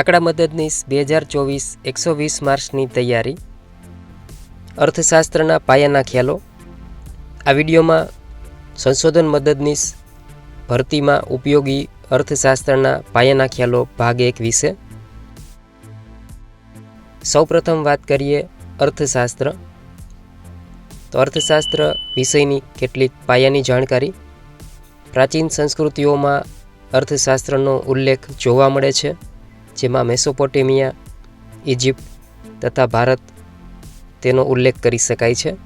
આંકડા મદદનીશ બે હજાર ચોવીસ એકસો વીસ માર્ચની તૈયારી. અર્થશાસ્ત્રના પાયાના ખ્યાલો. આ વિડીયોમાં સંશોધન મદદનીશ ભરતીમાં ઉપયોગી અર્થશાસ્ત્રના પાયાના ખ્યાલો ભાગ એક વિશે. સૌપ્રથમ વાત કરીએ અર્થશાસ્ત્ર. તો અર્થશાસ્ત્ર વિષયની કેટલીક પાયાની જાણકારી. પ્રાચીન સંસ્કૃતિઓમાં અર્થશાસ્ત્રનો ઉલ્લેખ જોવા મળે છે. જેમાં મેસોપોટેમિયા ઇજિપ્ત તથા ભારત તેનો ઉલ્લેખ કરી શકાય છે.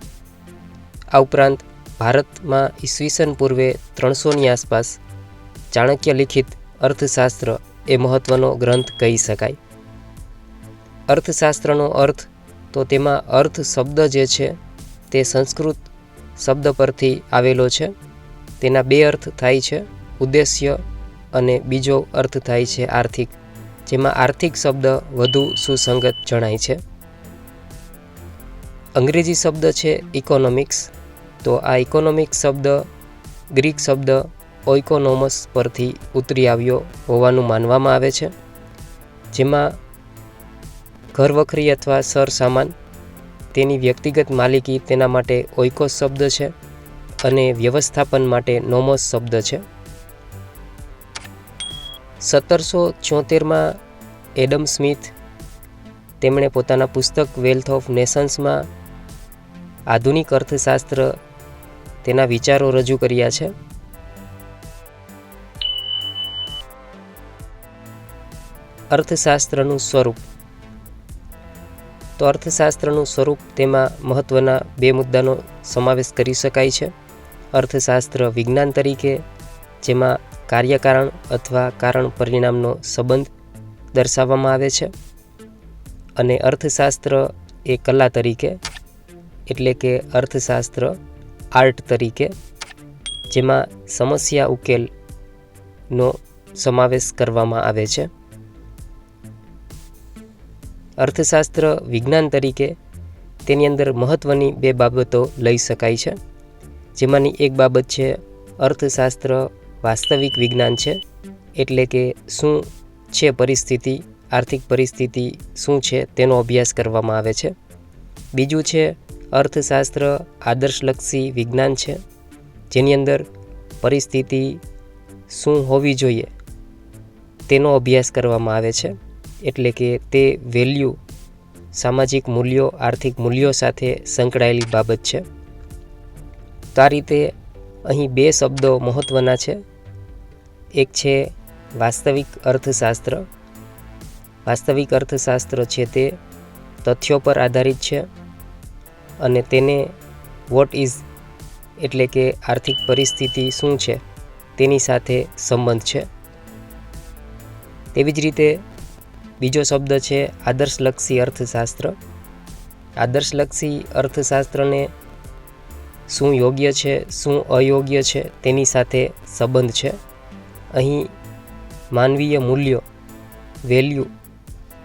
આ ઉપરાંત ભારતમાં ઈસવીસન પૂર્વે ત્રણસોની આસપાસ ચાણક્ય લિખિત અર્થશાસ્ત્ર એ મહત્ત્વનો ગ્રંથ કહી શકાય. અર્થશાસ્ત્રનો અર્થ તો તેમાં અર્થ શબ્દ જે છે તે સંસ્કૃત શબ્દ પરથી આવેલો છે. તેના બે અર્થ થાય છે, ઉદ્દેશ્ય અને બીજો અર્થ થાય છે, આર્થિક. જેમાં આર્થિક શબ્દ વધુ સુસંગત જણાય છે. અંગ્રેજી શબ્દ છે ઇકોનોમિક્સ તો આ ઇકોનોમિક્સ શબ્દ, ગ્રીક શબ્દ ઓઇકોનોમસ પરથી ઉતરી આવ્યો હોવાનું માનવામાં આવે છે. જેમાં ઘરવખરી અથવા સરસામાન તેની વ્યક્તિગત માલિકી તેના માટે ઓઇકોસ શબ્દ છે અને વ્યવસ્થાપન માટે નોમોસ શબ્દ છે. સત્તરસો છોતેરમાં એડમ સ્મિથ તેમણે પોતાના પુસ્તક વેલ્થ ઓફ નેશન્સમાં આધુનિક અર્થશાસ્ત્ર તેના વિચારો રજૂ કર્યા છે. અર્થશાસ્ત્રનું સ્વરૂપ. તો અર્થશાસ્ત્રનું સ્વરૂપ તેમાં મહત્ત્વના બે મુદ્દાનો સમાવેશ કરી શકાય છે. અર્થશાસ્ત્ર વિજ્ઞાન તરીકે, જેમાં કાર્યકારણ અથવા કારણ પરિણામનો સંબંધ દર્શાવવામાં આવે છે. અને અર્થશાસ્ત્ર એ કલા તરીકે, એટલે કે અર્થશાસ્ત્ર આર્ટ તરીકે, જેમાં સમસ્યા ઉકેલનો સમાવેશ કરવામાં આવે છે. અર્થશાસ્ત્ર વિજ્ઞાન તરીકે તેની અંદર મહત્ત્વની બે બાબતો લઈ શકાય છે. જેમાંની એક બાબત છે અર્થશાસ્ત્ર વાસ્તવિક વિજ્ઞાન છે? એટલે કે શું છે પરિસ્થિતિ, આર્થિક પરિસ્થિતિ શું છે તેનો અભ્યાસ કરવામાં આવે છે? બીજું છે, અર્થશાસ્ત્ર આદર્શલક્ષી વિજ્ઞાન છે? જેની અંદર પરિસ્થિતિ શું હોવી જોઈએ તેનો અભ્યાસ કરવામાં આવે છે? એટલે કે તે વેલ્યુ સામાજિક મૂલ્યો, આર્થિક મૂલ્યો સાથે સંકળાયેલી બાબત છે. તો આ રીતે અહીં બે શબ્દો મહત્ત્વના છે. એક છે વાસ્તવિક અર્થશાસ્ત્ર. વાસ્તવિક અર્થશાસ્ત્ર છે તે તથ્યો પર આધારિત છે અને તેને વોટ ઇઝ એટલે કે આર્થિક પરિસ્થિતિ શું છે તેની સાથે સંબંધ છે. તેવી જ રીતે બીજો શબ્દ છે આદર્શલક્ષી અર્થશાસ્ત્ર. આદર્શલક્ષી અર્થશાસ્ત્રને શું યોગ્ય છે, શું અયોગ્ય છે તેની સાથે સંબંધ છે. અહીં માનવીય મૂલ્યો વેલ્યુ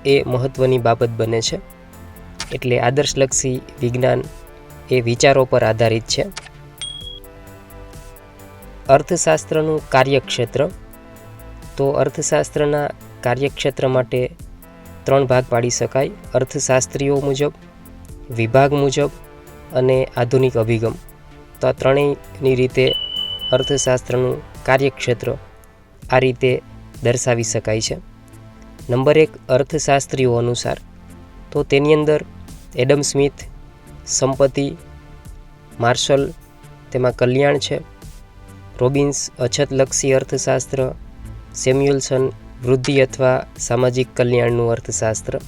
એ મહત્ત્વની બાબત બને છે. એટલે આદર્શલક્ષી વિજ્ઞાન એ વિચારો પર આધારિત છે. અર્થશાસ્ત્રનું કાર્યક્ષેત્ર. તો અર્થશાસ્ત્રના કાર્યક્ષેત્ર માટે ત્રણ ભાગ પાડી શકાય. અર્થશાસ્ત્રીઓ મુજબ, વિભાગ મુજબ અને આધુનિક અભિગમ. તો આ ત્રણેયની રીતે અર્થશાસ્ત્રનું કાર્યક્ષેત્ર આ રીતે દર્શાવી શકાય છે. નંબર એક અર્થશાસ્ત્રીઓ અનુસાર, તો તેની અંદર એડમ સ્મિથ સંપત્તિ માર્શલ, તેમાં કલ્યાણ છે. રોબિન્સ અછતલક્ષી અર્થશાસ્ત્ર, સેમ્યુલસન વૃદ્ધિ અથવા સામાજિક કલ્યાણનું અર્થશાસ્ત્ર.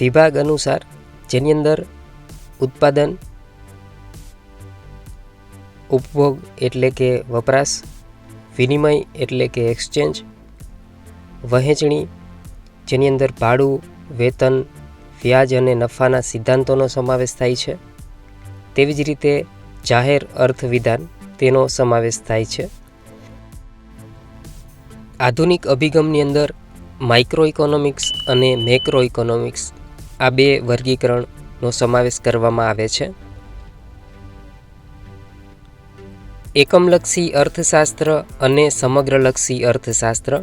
વિભાગ અનુસાર, જેની અંદર ઉત્પાદન ઉપભોગ એટલે કે વપરાશ, વિનિમય એટલે કે એક્સચેન્જ, વહેંચણી, જેની અંદર ભાડું, વેતન, વ્યાજ અને નફાના સિદ્ધાંતોનો સમાવેશ થાય છે. તેવી જ રીતે જાહેર અર્થવિધાન તેનો સમાવેશ થાય છે. આધુનિક અભિગમની અંદર માઇક્રો ઇકોનોમિક્સ અને મેક્રો ઇકોનોમિક્સ આ બે વર્ગીકરણનો સમાવેશ કરવામાં આવે છે. એકમલક્ષી અર્થશાસ્ત્ર અને સમગ્રલક્ષી અર્થશાસ્ત્ર?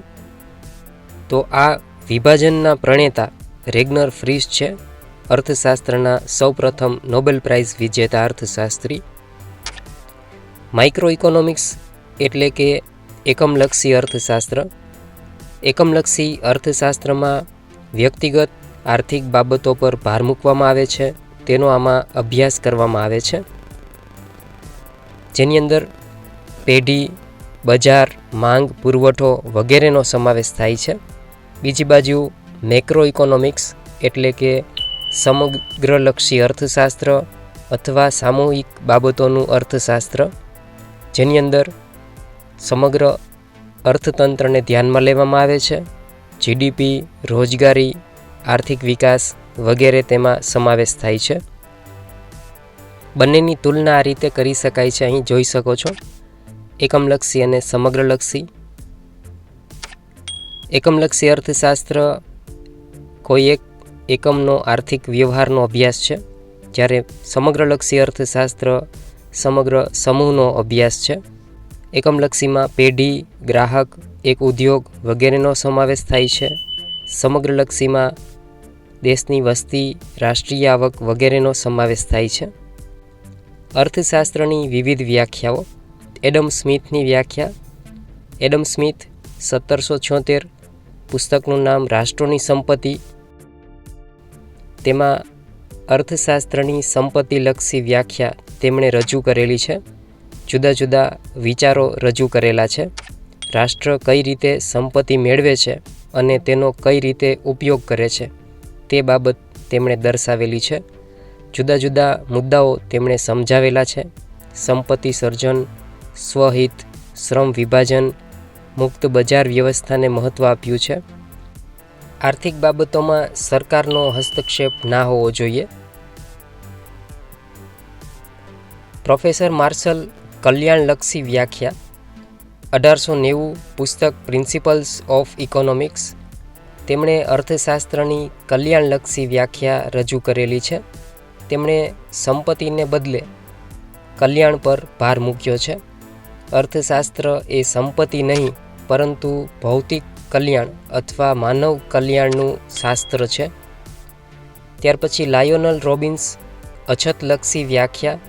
તો આ વિભાજનના પ્રણેતા રેગ્નર ફ્રીસ છે, અર્થશાસ્ત્રના સૌપ્રથમ નોબેલ પ્રાઇઝ વિજેતા અર્થશાસ્ત્રી. માઇક્રો ઇકોનોમિક્સ એટલે કે એકમલક્ષી અર્થશાસ્ત્ર. એકમલક્ષી અર્થશાસ્ત્રમાં વ્યક્તિગત આર્થિક બાબતો પર ભાર મૂકવામાં આવે છે, તેનો આમાં અભ્યાસ કરવામાં આવે છે. જેની અંદર પેઢી, બજાર, માંગ, પુરવઠો વગેરેનો સમાવેશ થાય છે. બીજી બાજુ મેક્રો ઇકોનોમિક્સ એટલે કે સમગ્રલક્ષી અર્થશાસ્ત્ર અથવા સામૂહિક બાબતોનું અર્થશાસ્ત્ર, જેની અંદર સમગ્ર અર્થતંત્રને ધ્યાનમાં લેવામાં આવે છે. જીડીપી, રોજગારી, આર્થિક વિકાસ વગેરે તેમાં સમાવેશ થાય છે. બંનેની તુલના આ રીતે કરી શકાય છે, અહીં જોઈ શકો છો. એકમલક્ષી અને સમગ્રલક્ષી. એકમલક્ષી અર્થશાસ્ત્ર કોઈ એક એકમનો આર્થિક વ્યવહારનો અભ્યાસ છે, જ્યારે સમગ્રલક્ષી અર્થશાસ્ત્ર સમગ્ર સમૂહનો અભ્યાસ છે. એકમલક્ષીમાં પેઢી, ગ્રાહક, એક ઉદ્યોગ વગેરેનો સમાવેશ થાય છે. સમગ્રલક્ષીમાં દેશની વસ્તી, રાષ્ટ્રીય આવક વગેરેનો સમાવેશ થાય છે. અર્થશાસ્ત્રની વિવિધ વ્યાખ્યાઓ. એડમ સ્મિથની વ્યાખ્યા. એડમ સ્મિથ સત્તરસો છોતેર, પુસ્તકનું નામ રાષ્ટ્રોની સંપત્તિ. તેમાં અર્થશાસ્ત્રની સંપત્તિલક્ષી વ્યાખ્યા તેમણે રજૂ કરેલી છે. જુદા જુદા વિચારો રજૂ કરેલા છે. રાષ્ટ્ર કઈ રીતે સંપત્તિ મેળવે છે અને તેનો કઈ રીતે ઉપયોગ કરે છે તે બાબત તેમણે દર્શાવેલી છે. જુદા જુદા મુદ્દાઓ તેમણે સમજાવેલા છે. સંપત્તિ સર્જન સ્વહિત, શ્રમ વિભાજન, મુક્ત બજાર વ્યવસ્થાને મહત્ત્વ આપ્યું છે. આર્થિક બાબતોમાં સરકારનો હસ્તક્ષેપ ના હોવો જોઈએ. પ્રોફેસર માર્શલ કલ્યાણલક્ષી વ્યાખ્યા, અઢારસો નેવું પુસ્તક પ્રિન્સિપલ્સ ઓફ ઇકોનોમિક્સ તેમણે અર્થશાસ્ત્રની કલ્યાણલક્ષી વ્યાખ્યા રજૂ કરેલી છે. તેમણે સંપત્તિને બદલે કલ્યાણ પર ભાર મૂક્યો છે. અર્થશાસ્ત્ર એ સંપત્તિ નહીં, પરંતુ ભૌતિક કલ્યાણ અથવા માનવ કલ્યાણનું શાસ્ત્ર છે. ત્યાર પછી લાયોનલ રોબિન્સ અછતલક્ષી વ્યાખ્યા.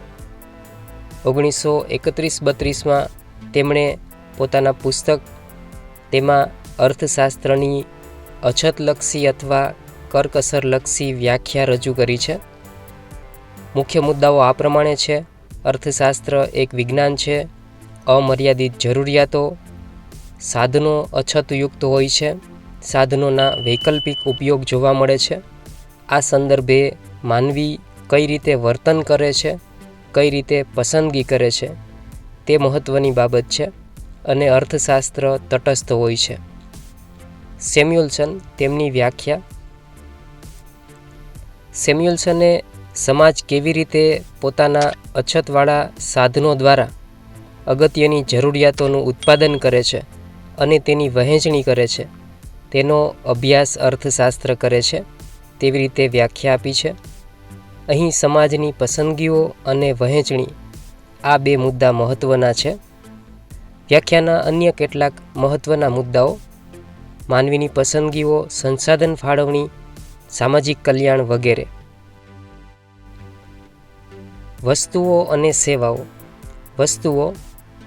ઓગણીસો એકત્રીસ બત્રીસમાં તેમણે પોતાના પુસ્તક તેમાં અર્થશાસ્ત્રની અછતલક્ષી અથવા કરકસરલક્ષી વ્યાખ્યા રજૂ કરી છે. મુખ્ય મુદ્દાઓ આ પ્રમાણે છે. અર્થશાસ્ત્ર એક વિજ્ઞાન છે. અમર્યાદિત જરૂરિયાતો સાધનો અછતયુક્ત હોય છે. સાધનોના વૈકલ્પિક ઉપયોગ જોવા મળે છે. આ સંદર્ભે માનવી કઈ રીતે વર્તન કરે છે, કઈ રીતે પસંદગી કરે છે, તે મહત્ત્વની બાબત છે અને અર્થશાસ્ત્ર તટસ્થ હોય છે. સેમ્યુલ્સન તેમની વ્યાખ્યા. સેમ્યુલ્સને સમાજ કેવી રીતે પોતાના અછતવાળા સાધનો દ્વારા અગત્યની જરૂરિયાતોનું ઉત્પાદન કરે છે અને તેની વહેંચણી કરે છે. તેનો અભ્યાસ અર્થશાસ્ત્ર કરે છે. તેવી રીતે વ્યાખ્યા આપી છે. અહીં સમાજની પસંદગીઓ અને વહેંચણી આ બે મુદ્દા મહત્ત્વના છે. વ્યાખ્યાના અન્ય કેટલાક મહત્ત્વના મુદ્દાઓ. માનવીની પસંદગીઓ, સંસાધન ફાળવણી, સામાજિક કલ્યાણ વગેરે. વસ્તુઓ અને સેવાઓ. વસ્તુઓ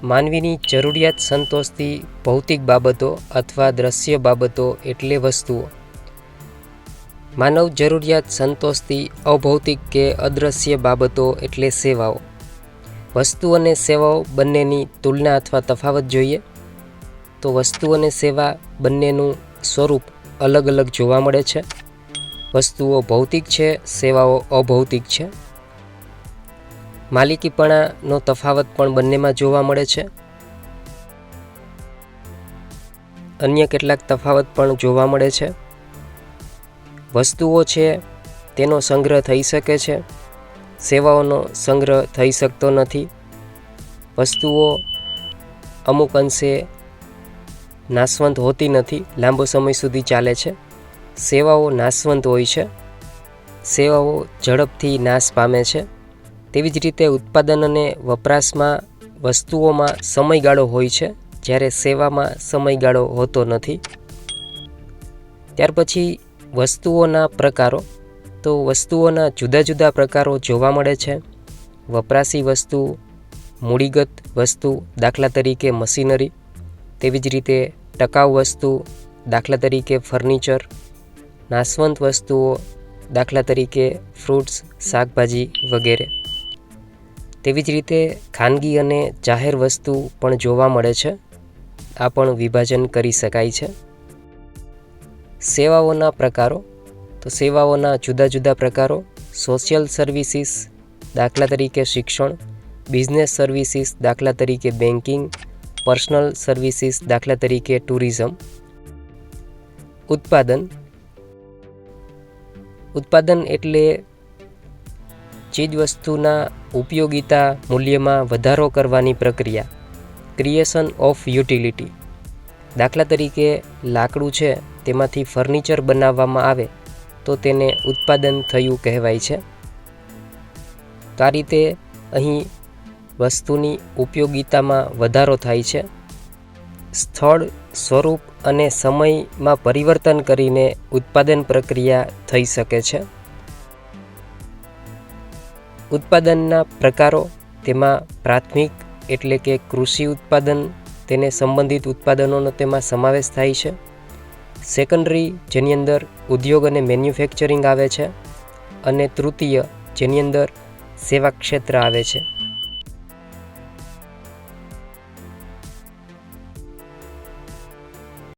માનવીની જરૂરિયાત સંતોષતી ભૌતિક બાબતો અથવા દ્રશ્ય બાબતો એટલે વસ્તુઓ. માનવ જરૂરિયાત સંતોષતી અભૌતિક કે અદ્રશ્ય બાબતો એટલે સેવાઓ. વસ્તુ અને સેવાઓ બંનેની તુલના અથવા તફાવત જોઈએ તો વસ્તુ અને સેવા બંનેનું સ્વરૂપ અલગ અલગ જોવા મળે છે. વસ્તુઓ ભૌતિક છે, સેવાઓ અભૌતિક છે. માલિકીપણાનો તફાવત પણ બંનેમાં જોવા મળે છે. અન્ય કેટલાક તફાવત પણ જોવા મળે છે. વસ્તુઓ છે, તેનો સંગ્રહ થઈ શકે છે. સેવાઓનો સંગ્રહ થઈ શકતો નથી. વસ્તુઓ અમુક અંશે નાશવંત હોતી નથી, લાંબો સમય સુધી ચાલે છે. સેવાઓ નાશવંત હોય છે. સેવાઓ ઝડપથી નાશ પામે છે. તેવી જ રીતે ઉત્પાદન અને વપરાશમાં વસ્તુઓમાં સમયગાળો હોય છે, જ્યારે સેવામાં સમયગાળો હોતો નથી. ત્યાર પછી વસ્તુઓના પ્રકારો. તો વસ્તુઓના જુદા જુદા પ્રકારો જોવા મળે છે. વપરાશી વસ્તુ, મૂડીગત વસ્તુ, દાખલા તરીકે મશીનરી. તેવી જ રીતે ટકાઉ વસ્તુ, દાખલા તરીકે ફર્નિચર. નાશવંત વસ્તુઓ, દાખલા તરીકે ફ્રૂટ્સ, શાકભાજી વગેરે. તેવી જ રીતે ખાનગી અને જાહેર વસ્તુ પણ જોવા મળે છે. આ પણ વિભાજન કરી શકાય છે. સેવાઓના પ્રકારો. તો સેવાઓના જુદા જુદા પ્રકારો. સોશિયલ સર્વિસીસ દાખલા તરીકે શિક્ષણ. બિઝનેસ સર્વિસીસ દાખલા તરીકે બેન્કિંગ પર્સનલ સર્વિસીસ દાખલા તરીકે ટુરિઝમ ઉત્પાદન. ઉત્પાદન એટલે ચીજવસ્તુના ઉપયોગિતા મૂલ્યમાં વધારો કરવાની પ્રક્રિયા ક્રિએશન ઓફ યુટિલિટી દાખલા તરીકે, લાકડું છે, તેમાંથી ફર્નિચર બનાવવામાં આવે, તો તેને ઉત્પાદન થયું કહેવાય છે. તો આ રીતે અહીં વસ્તુની ઉપયોગિતામાં વધારો થાય છે. સ્થળ, સ્વરૂપ અને સમયમાં પરિવર્તન કરીને ઉત્પાદન પ્રક્રિયા થઈ શકે છે. ઉત્પાદનના પ્રકારો, તેમાં પ્રાથમિક એટલે કે કૃષિ ઉત્પાદન, તેને સંબંધિત ઉત્પાદનોનો તેમાં સમાવેશ થાય છે. સેકન્ડરી, જેની અંદર ઉદ્યોગ અને મેન્યુફેક્ચરિંગ આવે છે. અને તૃતીય, જેની અંદર સેવા ક્ષેત્ર આવે છે.